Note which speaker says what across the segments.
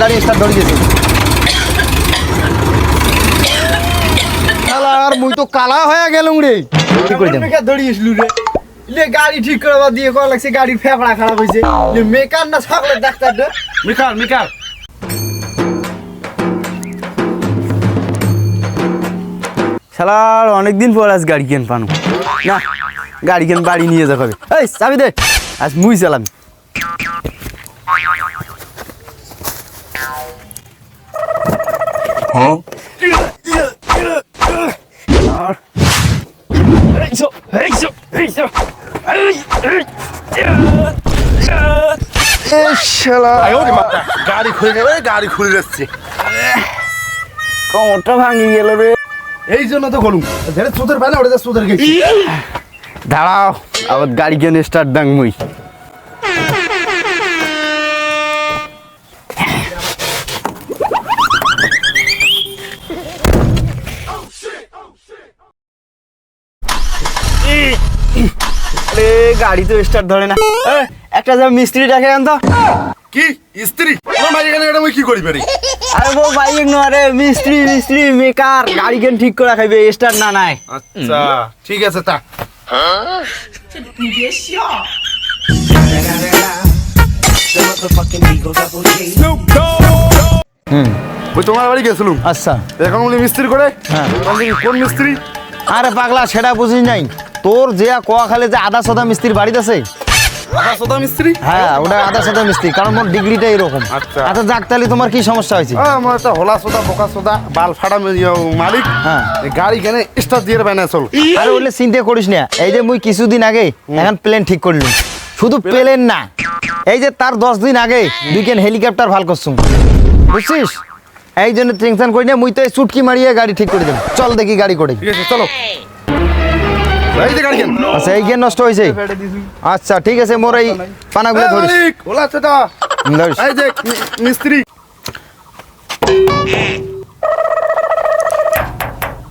Speaker 1: গাড়ি স্টার্ট ধরে গেছে আর মুই তো কালা হয়ে গেলুম রে। কি করে দেব
Speaker 2: রে? লে গাড়ি ঠিক করবা দিয়ে কল লাগছে গাড়ির ফেফড়া খারাপ হয়েছে লে মেকার না সকলের ডাক্তার রে?
Speaker 3: মিকার মিকার।
Speaker 1: শালার অনেকদিন পর আজ গাড়ি কেন পানো? না গাড়ি কেন বাড়ি নিয়ে যাবে এই চাবি দে। আজ মুই চালাম।
Speaker 3: গাড়ি খুলে যাবে গাড়ি খুলে যাচ্ছে
Speaker 1: কোমরটা ভাঙি গেল রে
Speaker 3: এই জন্য তো গলুম যেটা সুদের পায় না ওটা সুদের গেছি
Speaker 1: দাঁড়াও আবার গাড়ি কেন স্টার্ট দাং মুই গাড়ি তো স্টার্ট ধরে না। একটা যা মিস্ত্রি ডাকে আন তো
Speaker 3: কি? স্ত্রী? আমার মাঝে এখানে এটা কি করি পারি
Speaker 1: আরে বউ বাইক নো আরে মিস্ত্রি মিস্ত্রি মেকার গাড়ি কেন ঠিক করে খাইবে স্টার্ট না নাই।
Speaker 3: আচ্ছা ঠিক আছে তা।
Speaker 1: হুম।
Speaker 3: ওই তোমার বাড়ি গেছিলুম
Speaker 1: আচ্ছা।
Speaker 3: এখন উনি মিস্ত্রি করে?
Speaker 1: হ্যাঁ।
Speaker 3: কোন মিস্ত্রি?
Speaker 1: আরে পাগলা সেটা বুঝিস নাই। তোর যে কোয়া খালে যে আধা সদা মিস্ত্রির বাড়িতে আছে?
Speaker 3: আধা সোদা মিস্ত্রি?
Speaker 1: হ্যাঁ ওটা আধা সদা মিস্ত্রি কারণ মোর ডিগ্রিটা এরকম।
Speaker 3: আচ্ছা।
Speaker 1: আচ্ছা যাক তাহলে তোমার কি সমস্যা হয়েছে?
Speaker 3: আহ, আমার একটা হোলা সোদা বোকা সোদা বাল ফাটা ইয়ে, মালিক।
Speaker 1: হ্যাঁ।
Speaker 3: গাড়ি কেনে দিয়ে বানায় চল।
Speaker 1: আরে বললে চিন্তা করিস না। এই যে মুই কিছুদিন আগে এখন প্লেন ঠিক করলুম। শুধু প্লেন? না। এই যে তার দশ দিন আগে দুইকেন হেলিকপ্টার ভালো করছুম। বুঝছিস? এই জন্য টেনশন করি না মুই তো এই চুটকি মারিয়ে গাড়ি ঠিক করে দেব। চল দেখি গাড়ি করে
Speaker 3: চলো।
Speaker 1: আচ্ছা এই গিয়ে নষ্ট হয়েছে। আচ্ছা ঠিক আছে মোর এই পানাগুলো ধরিস।
Speaker 3: এই যে মিস্ত্রি।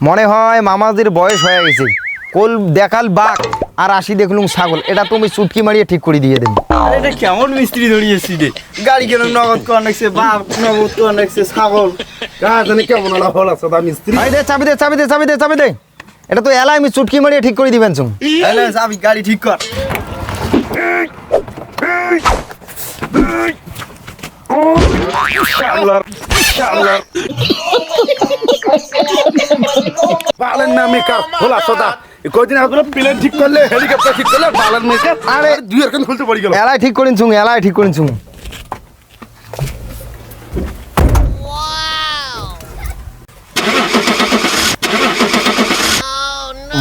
Speaker 1: মনে হয় মামাদের বয়স হয়ে গেছে। কোল দেখাল বাঘ আর আসি দেখলুম ছাগল। এটা তুমি চুটকি মারিয়ে ঠিক করে দিয়ে দেবে।
Speaker 2: আরে এটা কেমন মিস্ত্রি ধরিয়েছি রে? গাড়ি কেন নগদ কর নাকছে বাপ নগদ কর নাকছে ছাগল?
Speaker 3: জানি কেমন হলা হোলা সোদা মিস্ত্রি।
Speaker 1: আই দে চাবি দে চাবি দে চাবি দে চাবি দে। এটা তো এলাই আমি চুটকি মারিয়ে ঠিক করে দিবেন চুম।
Speaker 2: আমি গাড়ি ঠিক কর।
Speaker 3: বালের না মেকার হোলা সোদা। কদিন প্লেন ঠিক করলে হেলিকপ্টার ঠিক করলে বালের মেকার আরে দুই এর কেন খুলতে পড়ি গেল?
Speaker 1: এলাই ঠিক করিন চুং এলাই ঠিক করিন চুং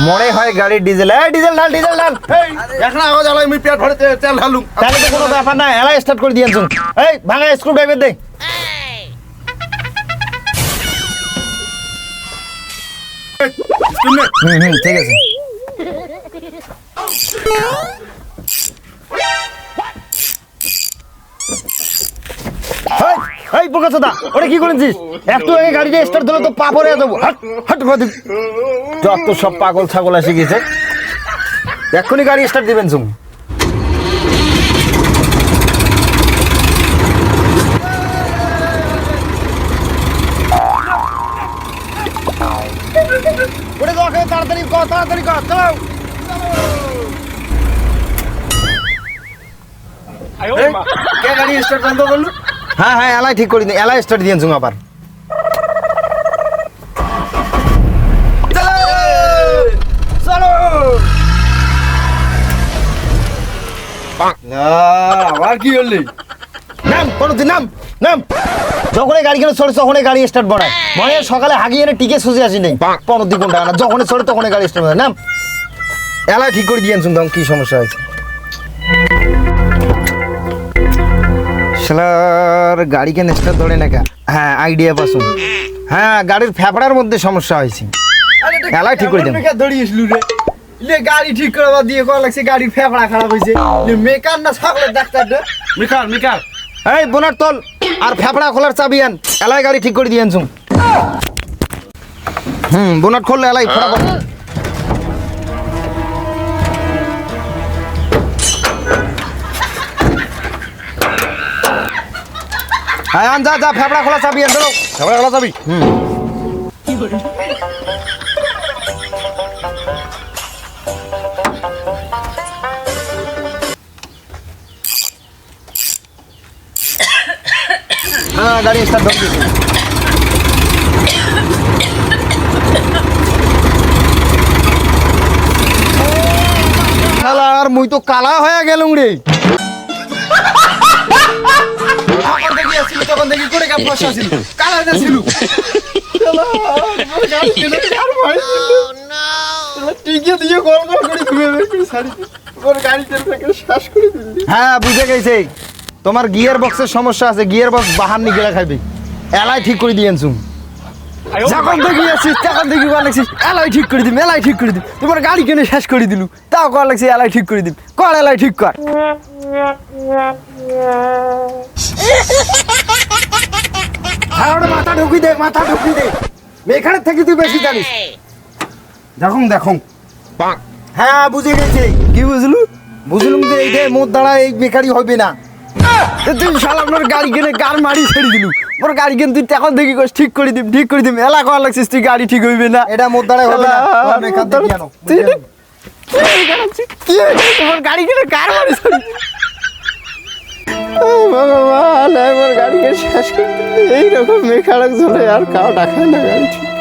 Speaker 1: মনে হয় গাড়ির ডিজেল। এই ডিজেল ডাল ডিজেল এই,
Speaker 3: এখন আওয়াজ আলাই আমি পেট ভরে তেল ঢালুম।
Speaker 1: তাহলে তো কোনো ব্যাপার না এলাই স্টার্ট করে দিয়েন চুং এই ভাঙা স্ক্রু ড্রাইভার দে ঠিক আছে। বোকা চোদা ওটা কি করেছিস? একটু আগে গাড়িটা স্টার্ট দিলে তো পা পরে যাব। হাট হাট করে দিবি। যত সব পাগল ছাগল এসে গেছে। এক্ষুনি গাড়ি স্টার্ট দিবেন চুম ওটা তো তাড়াতাড়ি কর তাড়াতাড়ি কর চালাও।
Speaker 2: কে গাড়ি স্টার্ট বন্ধ করল?
Speaker 1: হ্যাঁ হ্যাঁ এলাই ঠিক করে দিন এলাই স্টার্ট দিয়েন চুম আবার।
Speaker 2: আবার কি হলি?
Speaker 1: নাম যখনই গাড়ি কিনে চড়ে, তখনই গাড়ি স্টার্ট মনে সকালে হাগিয়ে এনে টিকে সুজি আসি নেই। পনেরো দিন ঘণ্টা না যখনই চড়ে, তখনই গাড়ি স্টার্ট নাম, এলাই ঠিক করে দিয়েন কি সমস্যা হয়েছে? শালার গাড়ি কেন স্টার্ট ধরে না কে? হ্যাঁ আইডিয়া পাসুন। হ্যাঁ গাড়ির ফ্যাপড়ার মধ্যে সমস্যা হয়েছে।
Speaker 2: আরে এটা
Speaker 1: ঠিক করে দেন।
Speaker 2: রে? লে গাড়ি ঠিক করবা দিয়ে কল লাগছে গাড়ির ফেফড়া খারাপ হয়েছে। লে মেকার না সকলের ডাক্তার রে?
Speaker 3: মিকার মিকার।
Speaker 1: এই বোনার তল আর ফ্যাপড়া খোলার চাবি আন। এলাই গাড়ি ঠিক করে দিয়েন শুন হুম বোনাট খুললে এলাই ফটাফট। হ্যাঁ যা যা ফেফড়া খোলা চাবি আন ধরো।
Speaker 3: ঝামেলা গলা যাবি
Speaker 1: হ্যাঁ গাড়ি স্টার্ট ধর আর মুই তো কালা হয়ে গেলুম রে।
Speaker 2: তখন দেখি করে কাপ বসা ছিল কালা ছিল। টিকে দিয়ে গল গল করে ঘুরে বের করে ছাড়ি ওর গাড়িটা শ্বাস করে দিলি।
Speaker 1: হ্যাঁ বুঝে গেছে। তোমার গিয়ার বক্সের সমস্যা আছে গিয়ার বক্স বাহার নিগেলা খাইবে। এলাই ঠিক করে দিয়েছু
Speaker 2: যখন দেখি আসছিস তখন দেখি কল লাগছিস এলাই ঠিক করে দিম এলাই ঠিক করে দিম। তোমার গাড়ি কিনে শেষ করে দিলু তাও কল লাগছে এলাই ঠিক করে দিম। কর এলাই ঠিক কর।
Speaker 1: মাথা ঢুকি দে মাথা ঢুকি দে। এখানে থেকে তুই বেশি জানিস। দেখুন দেখুন। হ্যাঁ বুঝে গেছে।
Speaker 2: কি বুঝলু?
Speaker 1: বুঝলুম যে এই মোর দ্বারা এই বেকারি হবে না।
Speaker 2: তুই শালা আপনার গাড়ি কিনে গার মারি ছেড়ে দিলু। মোর গাড়ি কিনে তুই তখন দেখি কস ঠিক করে দিম ঠিক করে দিম। এলা কল লাগছিস তুই গাড়ি ঠিক হইবে না।
Speaker 1: এটা মোর দ্বারা হবে না। মেকার দেখি আনো।
Speaker 2: তুই কি গাড়ি কিনে কার মারি ছেড়ে ভগবান আমার গাড়িকে শেষ করে দিলি। এইরকম মেকারক চলে আর কাউ ডাকায় না গাড়ি ঠিক